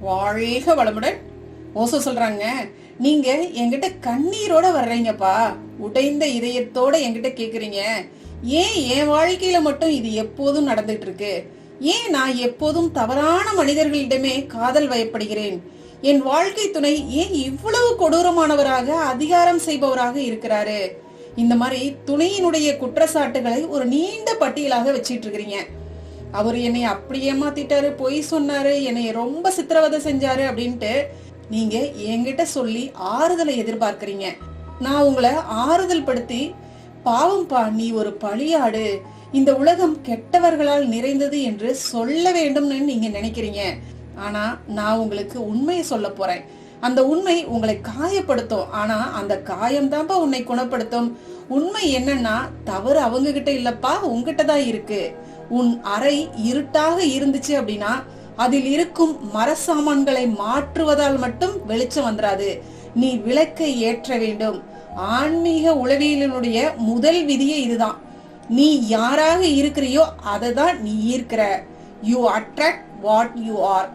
வாழ்க வளமுடன். ஓசோ சொல்றாங்க நீங்க என்கிட்ட கண்ணீரோட வர்றீங்கப்பா. உடைந்த இதயத்தோட என்கிட்ட கேக்குறீங்க. ஏன் என் வாழ்க்கையில மட்டும் இது எப்போதும் நடந்துட்டு இருக்கு ஏன் நான் எப்போதும் தவறான மனிதர்களிடமே காதல் வயப்படுகிறேன்? என் வாழ்க்கை துணை ஏன் இவ்வளவு கொடூரமானவராக அதிகாரம் செய்பவராக இருக்கிறாரு? இந்த மாதிரி துணையினுடைய குற்றச்சாட்டுகளை ஒரு நீண்ட பட்டியலாக வச்சிட்டு இருக்கிறீங்க அவர் என்னை அப்படி ஏமாத்திட்டாரு பொய் சொன்னாரு என்னை ரொம்ப சித்திரவதை செஞ்சாரு அப்படின்ட்டு நீங்க என்கிட்ட சொல்லி ஆறுதலை எதிர்பார்க்கறீங்க. நான் உங்களை ஆறுதல் படுத்தி பாவம்பா நீ ஒரு பழியாடு இந்த உலகம் கெட்டவர்களால் நிறைந்தது என்று சொல்ல வேண்டும்னு நீங்க நினைக்கிறீங்க. ஆனா நான் உங்களுக்கு உண்மையை சொல்ல போறேன். அந்த உண்மை உங்களை காயப்படுத்தும். ஆனா அந்த காயம்தான்ப்பா உன்னை குணப்படுத்தும். உண்மை என்னன்னா தவறு அவங்க கிட்ட இல்லப்பா உங்ககிட்ட தான் இருக்கு. உன் அறை இருட்டாக இருந்துச்சு அப்படின்னா அதில் இருக்கும் மர சாமான்களை மாற்றுவதால் மட்டும் வெளிச்சம் வந்துராது. நீ விளக்கை ஏற்ற வேண்டும். ஆன்மீக உளவியலினுடைய முதல் விதியே இதுதான். நீ யாராக இருக்கிறியோ அதை தான் நீ ஈர்க்கிற. You attract what you are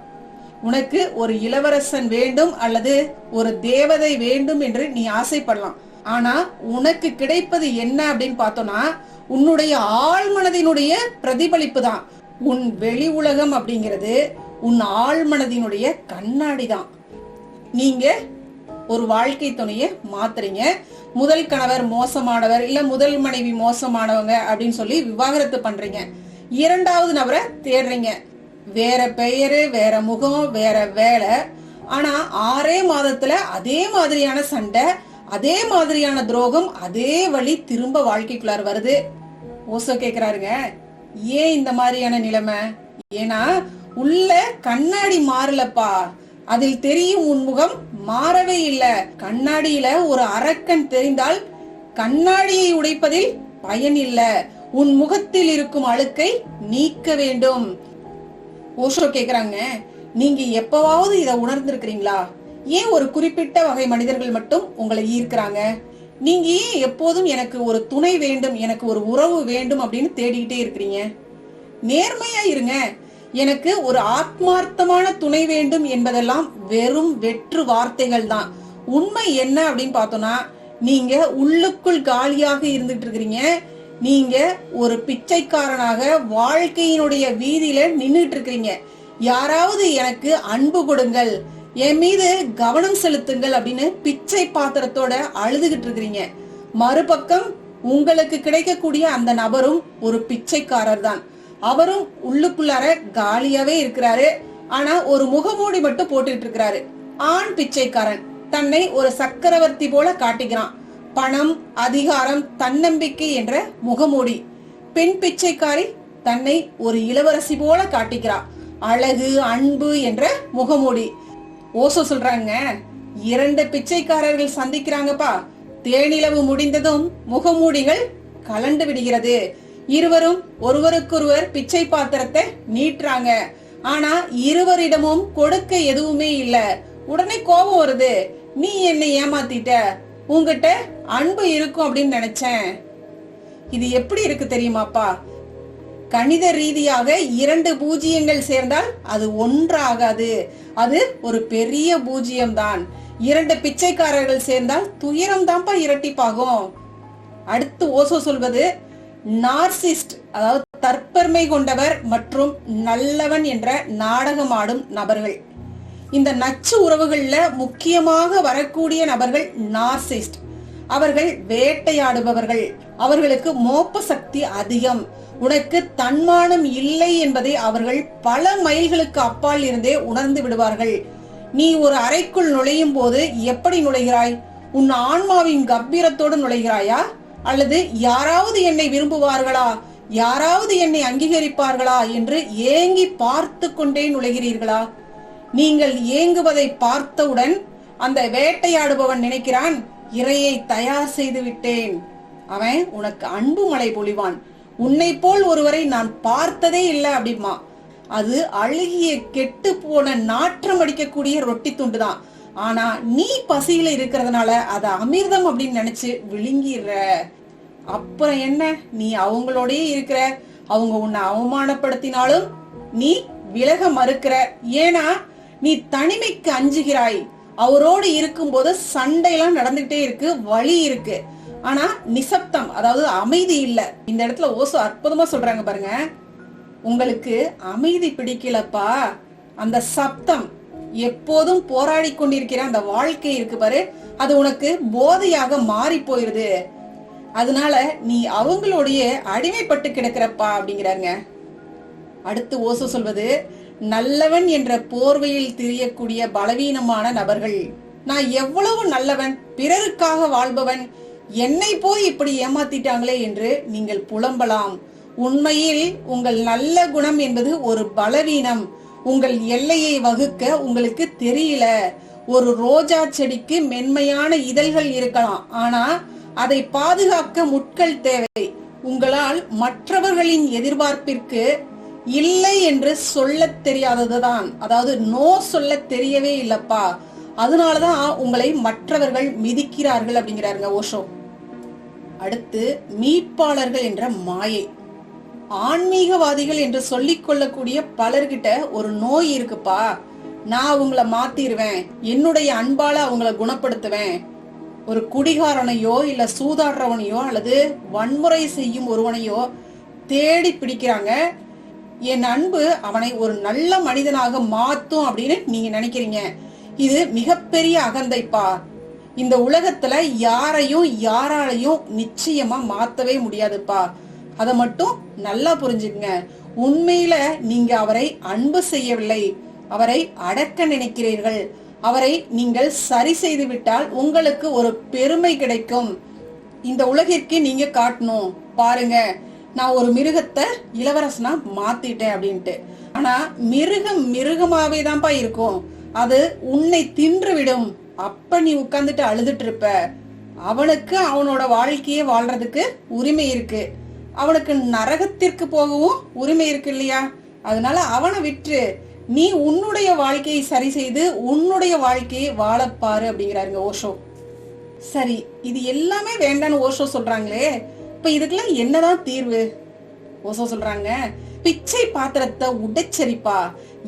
உனக்கு ஒரு இளவரசன் வேண்டும் அல்லது ஒரு தேவதை வேண்டும் என்று நீ ஆசைப்படலாம். ஆனா உனக்கு கிடைப்பது என்ன அப்படின்னு பார்த்தோம்னா உன்னுடைய ஆழ்மனதினுடைய பிரதிபலிப்பு தான் உன் வெளி உலகம் அப்படிங்கிறது உன் ஆழ்மனதினுடைய கண்ணாடி தான் நீங்க ஒரு வாழ்க்கை துணைய மாத்துறீங்க. முதல் கணவர் மோசமானவர் இல்ல முதல் மனைவி மோசமானவங்க அப்படின்னு சொல்லி விவாகரத்து பண்றீங்க. இரண்டாவது நபரை தேடுறீங்க. வேற பெயரு வேற முகம் வேற வேலை. ஆனா ஆறே மாதத்துல அதே மாதிரியான சண்டை அதே மாதிரியான துரோகம் அதே வழி திரும்ப வாழ்க்கைக்குள்ளார் வருது. ஓசோ கேக்குறாருங்க. ஏன் இந்த மாதிரியான நிலைமை? ஏன்னா உள்ள கண்ணாடி மாறலப்பா. அதில் தெரியும் உன் முகம் மாறவே இல்லை. கண்ணாடியில ஒரு அரக்கன் தெரிந்தால் கண்ணாடியை உடைப்பதில் பயன் இல்ல. உன் முகத்தில் இருக்கும் அழுக்கை நீக்க வேண்டும். ஓஷோ கேக்குறாங்க. நீங்க எப்பவாவது இத உணர்ந்திருக்கிறீங்களா? ஏன் ஒரு குறிப்பிட்ட வகை மனிதர்கள் மட்டும் உங்களை ஈர்க்கிறாங்க? நீங்க ஏன் எப்போதும் எனக்கு ஒரு துணை வேண்டும் எனக்கு ஒரு உறவு வேண்டும் அப்படின்னு தேடிக்கிட்டே இருக்கிறீங்க? நேர்மையா இருங்க. எனக்கு ஒரு ஆத்மார்த்தமான துணை வேண்டும் என்பதெல்லாம் வெறும் வெற்று வார்த்தைகள் தான். உண்மை என்ன அப்படின்னு பார்த்தோம்னா நீங்க உள்ளுக்குள் காலியாக இருந்துட்டு இருக்கிறீங்க. நீங்க ஒரு பிச்சைக்காரனாக வாழ்க்கையினுடைய வீதியில நின்றுட்டு இருக்கிறீங்க. யாராவது எனக்கு அன்பு கொடுங்கள். என் மீது கவனம் செலுத்துங்கள் அப்படின்னு பிச்சை பாத்திரத்தோட அழுதுகிட்டு இருக்கிறீங்க. மறுபக்கம் உங்களுக்கு கிடைக்கக்கூடிய அந்த நபரும் ஒரு பிச்சைக்காரர் தான் அவரும் உள்ளுக்குள்ளார காலியாவே இருக்கிறாரு. ஆனா ஒரு முகமூடி மட்டும் போட்டுட்டு இருக்கிறாரு. ஆண் பிச்சைக்காரன். தன்னை ஒரு சக்கரவர்த்தி போல காட்டிக்கிறான். பணம் அதிகாரம் தன்னம்பிக்கை என்ற முகமூடி. பெண் பிச்சைக்காரி தன்னை ஒரு இளவரசி போல காட்டிக்கிறார் அழகு அன்பு என்ற முகமூடி. ஓசோ சொல்றாங்க. இரண்டு பிச்சைக்காரர்கள் சந்திக்கிறாங்கப்பா. தேனிலவு முடிந்ததும் முகமூடிகள் கலண்டு விடுகிறது. இருவரும் ஒருவருக்கொருவர் பிச்சை பாத்திரத்தை நீட்டுறாங்க. ஆனா இருவரிடமும் கொடுக்க எதுவுமே இல்ல. உடனே கோபம் வருது. நீ என்னை ஏமாத்திட்ட? உங்ககிட்ட அன்பு இருக்கும் அப்படின்னு நினைச்சேன். இது எப்படி இருக்கு தெரியுமாப்பா? கணித ரீதியாக இரண்டு பூஜ்ஜியங்கள் சேர்ந்தால் அது ஒன்றாகாது. அது ஒரு பெரிய பூஜ்ஜியம் தான் இரண்டு பிச்சைக்காரர்கள் சேர்ந்தால் துயரம் தான்ப்பா இரட்டிப்பாகும். அடுத்து ஓசோ சொல்வது நார்சிஸ்ட் அதாவது தற்பெருமை கொண்டவர் மற்றும் நல்லவன் என்ற நாடகமாடும் நபர்கள். இந்த நச்சு உறவுகள்ல முக்கியமாக வரக்கூடிய நபர்கள் நார்சிஸ்ட். அவர்கள் வேட்டையாடுபவர்கள். அவர்களுக்கு மோப்ப சக்தி அதிகம். உனக்கு தன்மானம் இல்லை என்பதை அவர்கள் பல மைல்களுக்கு அப்பால் இருந்தே உணர்ந்து விடுவார்கள். நீ ஒரு அறைக்குள் நுழையும் போது எப்படி நுழைகிறாய்? உன் ஆன்மாவின் கம்பீரத்தோடு நுழைகிறாயா? அல்லது யாராவது என்னை விரும்புவார்களா? யாராவது என்னை அங்கீகரிப்பார்களா? என்று ஏங்கி பார்த்து கொண்டே நுழைகிறீர்களா? நீங்கள் ஏங்குவதை பார்த்தவுடன் அந்த வேட்டையாடுபவன் நினைக்கிறான் இரையை தயார் செய்து விட்டேன். அவன் உனக்கு அன்பு மழை பொழிவான். உன்னை போல் ஒருவரை நான் பார்த்ததே இல்லை அப்படிமா அது அழுகிய கெட்டு போன நாற்றம் அடிக்கக்கூடிய ரொட்டி துண்டு தான் ஆனா நீ பசியில இருக்கிறதுனால அத அமிர்தம் அப்படின்னு நினைச்சு விழுங்கிடுற. அப்புறம் என்ன? நீ அவங்களோடயே இருக்கிற அவங்க உன்னை அவமானப்படுத்தினாலும் நீ விலக மறுக்கிற. ஏன்னா நீ தனிமைக்கு அஞ்சுகிறாய். அவரோடு இருக்கும்போது சண்டையெல்லாம் நடந்துகிட்டே இருக்கு வழி இருக்கு. ஆனா நிசப்தம் அதாவது அமைதி இல்ல. இந்த இடத்துல ஓசோ அற்புதமா சொல்றாங்க பாருங்க. உங்களுக்கு அமைதி பிடிக்கலப்பா. அந்த சப்தம் எப்போதும் போராடி கொண்டிருக்கிற அந்த வாழ்க்கை இருக்கு பாரு. அது உனக்கு போதையாக மாறி போயிருது. அதனால நீ அவங்களுடைய அடிமைப்பட்டு கிடக்கிறப்பா அப்படிங்கிறாங்க அடுத்து ஓசோ சொல்வது நல்லவன் என்ற போர்வையில் திரியக்கூடிய பலவீனமான நபர்கள். நான் எவ்வளவு நல்லவன் பிறருக்காக வாழ்பவன் என்னை போய் இப்படி ஏமாத்திட்டாங்களே என்று நீங்கள் புலம்பலாம். உண்மையில் உங்கள் நல்ல குணம் என்பது ஒரு பலவீனம். உங்கள் எல்லையை வகுக்க உங்களுக்கு தெரியல. ஒரு ரோஜா செடிக்கு மென்மையான இதழ்கள் இருக்கலாம். ஆனா அதை பாதுகாக்க முட்கள் தேவை. உங்களால் மற்றவர்களின் எதிர்பார்ப்பிற்கு இல்லை என்று சொல்ல தெரியாததுதான். அதாவது நோ சொல்ல தெரியவே இல்லப்பா. அதனாலதான் உங்களை மற்றவர்கள் மிதிக்கிறார்கள் அப்படிங்கிறாருங்க ஓஷோ. அடுத்து மீட்பாளர்கள் என்ற மாயை. ஆன்மீகவாதிகள் என்று சொல்லிக் கொள்ளக்கூடிய பலர்கிட்ட ஒரு நோய் இருக்குப்பா. நான் அவங்களை மாத்திருவேன். என்னுடைய அன்பால அவங்கள குணப்படுத்துவேன். ஒரு குடிகாரனையோ இல்ல சூதாடுறவனையோ அல்லது வன்முறை செய்யும் ஒருவனையோ தேடி பிடிக்கிறாங்க. என் அன்பு அவனை ஒரு நல்ல மனிதனாக மாத்தும் அப்படின்னு நீங்க நினைக்கிறீங்க. இது மிகப்பெரிய அகந்தைப்பா. இந்த உலகத்துல யாரையும் யாராலையும் நிச்சயமா மாத்தவே முடியாதுப்பா. அதை மட்டும் நல்லா புரிஞ்சுக்கங்க. உண்மையில நீங்க அவரை அன்பு செய்யவில்லை. அவரை அடக்க நினைக்கிறீர்கள். அவரை நீங்கள் சரி செய்து விட்டால் உங்களுக்கு ஒரு பெருமை கிடைக்கும். இந்த உலகிற்கு நீங்க காட்டணும். பாருங்க நான் ஒரு மிருகத்தை இளவரசனா மாத்திட்டேன் அப்படின்ட்டு. ஆனா மிருகம் மிருகமாவே தான்ப்பா இருக்கும். அது உன்னை தின்றுவிடும். அப்ப நீ உட்கார்ந்துட்டு அழுதுட்டு இருப்ப அவனுக்கு அவனோட வாழ்க்கையை வாழ்றதுக்கு உரிமை இருக்கு. அவனுக்கு நரகத்திற்கு போகவும் உரிமை இருக்கு இல்லையா? அதனால அவனை விற்று நீ உன்னுடைய வாழ்க்கையை சரி செய்து உன்னுடைய வாழ்க்கையை வாழப்பாரு அப்படிங்கிறாருங்க ஓஷோ. சரி இது எல்லாமே வேண்டான்னு ஓஷோ சொல்றாங்களே. இப்ப இதுக்கெல்லாம் என்னதான் தீர்வு? ஓஷோ சொல்றாங்க பிச்சை பாத்திரத்தை உடைச்சரிப்பா.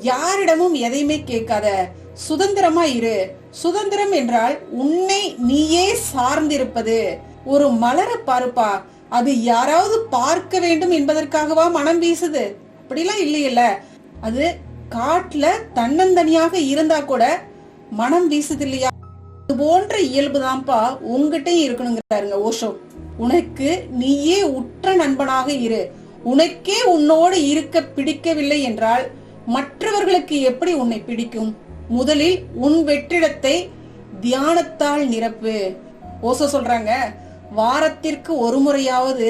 யாரிடமும் எதையுமே கேட்காத. சுதந்திரமா இரு. சுதந்திரம் என்றால் உன்னை நீயே சார்ந்திருப்பது. ஒரு மலர பாருப்பா. அது யாராவது பார்க்க வேண்டும் என்பதற்காகவா மனம் வீசுது? அப்படிலாம் இல்லையில்ல. அது காட்டுல தன்னந்தனியாக இருந்தா கூட மனம் வீசுது இல்லையா இது போன்ற இயல்புதான்ப்பா உங்ககிட்டயும் இருக்கணுங்கிறாருங்க ஓஷோ. உனக்கு நீயே உற்ற நண்பனாக இரு. உனக்கே உன்னோடு இருக்க பிடிக்கவில்லை என்றால் மற்றவர்களுக்கு எப்படி உன்னை பிடிக்கும்? முதலில் உன் வெற்றிடத்தை தியானத்தால் நிரப்பு. ஓசோ சொல்றாங்க. வாரத்திற்கு ஒரு முறையாவது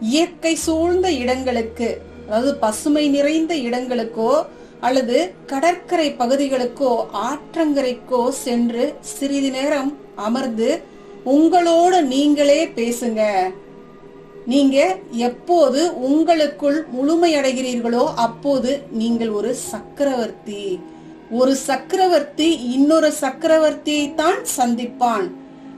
இயற்கை சூழ்ந்த இடங்களுக்கு அதாவது பசுமை நிறைந்த இடங்களுக்கோ அல்லது கடற்கரை பகுதிகளுக்கோ ஆற்றங்கரைக்கோ சென்று சிறிது நேரம் அமர்ந்து உங்களோடு நீங்களே பேசுங்க. நீங்க எப்போது உங்களுக்குள் முழுமையடைகிறீர்களோ அப்போது நீங்கள் ஒரு சக்கரவர்த்தி. ஒரு சக்கரவர்த்தி இன்னொரு சக்கரவர்த்தியை தான் சந்திப்பான்.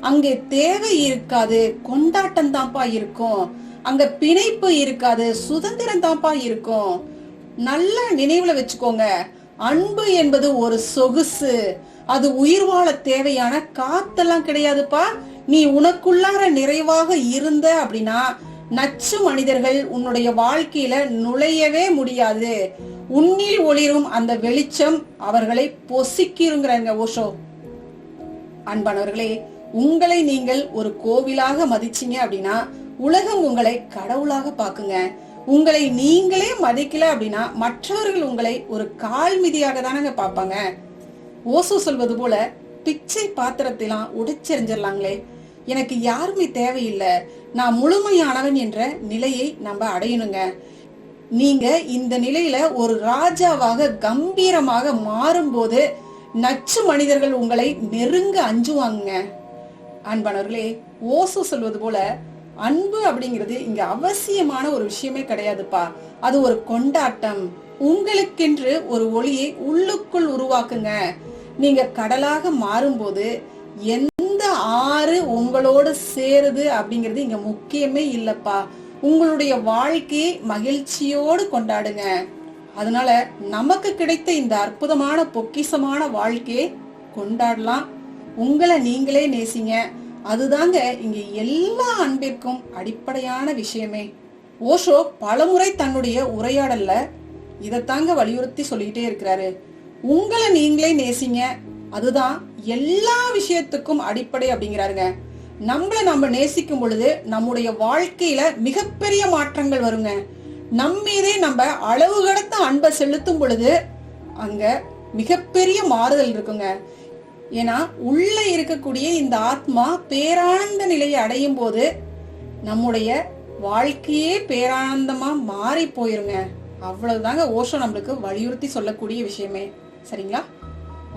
அங்கே தேவை இருக்காது கொண்டாட்டம் தான்ப்பா இருக்கும். அங்க பிணைப்பு இருக்காது சுதந்திரம் தான்ப்பா இருக்கும். நல்லா நினைவுல வச்சுக்கோங்க அன்பு என்பது ஒரு சொகுசு. அது உயிர் வாழ தேவையான காத்தெல்லாம் கிடையாதுப்பா. நீ உனக்குள்ளார நிறைவாக இருந்த அப்படின்னா நச்சு மனிதர்கள் உன்னுடைய வாழ்க்கையில நுழையவே முடியாது. உன்னில் ஒளிரும் அந்த வெளிச்சம் அவர்களை பொசிக்கிருங்கிறாங்க ஓஷோ. அன்பானவர்களே உங்களை நீங்கள் ஒரு கோவிலாக மதிச்சீங்க அப்படின்னா உலகம் உங்களை கடவுளாக பாக்குங்க உங்களை நீங்களே மதிக்கல அப்படின்னா மற்றவர்கள் உங்களை ஒரு கால் மிதியாக தானங்க பார்ப்பாங்க. ஓசோ சொல்வது போல பிச்சை பாத்திரத்தெல்லாம் உடைச்செறிஞ்சிடலாங்களே எனக்கு யாருமே தேவையில்லை. நான் முழுமையானவன் என்ற நிலையை நம்ம அடையணுங்க. நீங்க இந்த நிலையில ஒரு ராஜாவாக கம்பீரமாக மாறும்போது நச்சு மனிதர்கள் உங்களை நெருங்க அஞ்சுவாங்க. அன்பானவர்களே ஓசோ சொல்வது போல அன்பு அப்படிங்கிறது இங்க அவசியமான ஒரு விஷயமே கிடையாதுப்பா. அது ஒரு கொண்டாட்டம். உங்களுக்கென்று ஒரு ஒளியை உள்ளுக்குள் உருவாக்குங்க. நீங்க கடலாக மாறும்போது எந்த ஆறு உங்களோட சேருது அப்படிங்கிறது இங்க முக்கியமே இல்லப்பா. உங்களுடைய வாழ்க்கையை மகிழ்ச்சியோடு கொண்டாடுங்க. அதனால நமக்கு கிடைத்த இந்த அற்புதமான பொக்கிஷமான வாழ்க்கையை கொண்டாடலாம். உங்களை நீங்களே நேசிங்க. அதுதாங்க இங்க எல்லா அன்பிற்கும் அடிப்படையான விஷயமே. ஓஷோ பலமுறை தன்னுடைய உரையாடல்ல இதைத்தாங்க வலியுறுத்தி சொல்லிக்கிட்டே இருக்கிறாரு. உங்களை நீங்களே நேசிங்க. அதுதான் எல்லா விஷயத்துக்கும் அடிப்படை அப்படிங்கிறாருங்க. நம்மளை நம்ம நேசிக்கும் பொழுது நம்முடைய வாழ்க்கையில மிகப்பெரிய மாற்றங்கள் வருங்க. நம்மீதே நம்ம அளவு கடத்த அன்பை செலுத்தும் பொழுது அங்க மிகப்பெரிய மாறுதல் இருக்குங்க. ஏன்னா உள்ள இருக்கக்கூடிய இந்த ஆத்மா பேரானந்த நிலையை அடையும் போது நம்முடைய வாழ்க்கையே பேரானந்தமா மாறி போயிருங்க. அவ்வளவுதாங்க ஓஷோ நம்மளுக்கு வலியுறுத்தி சொல்லக்கூடிய விஷயமே. சரிங்களா?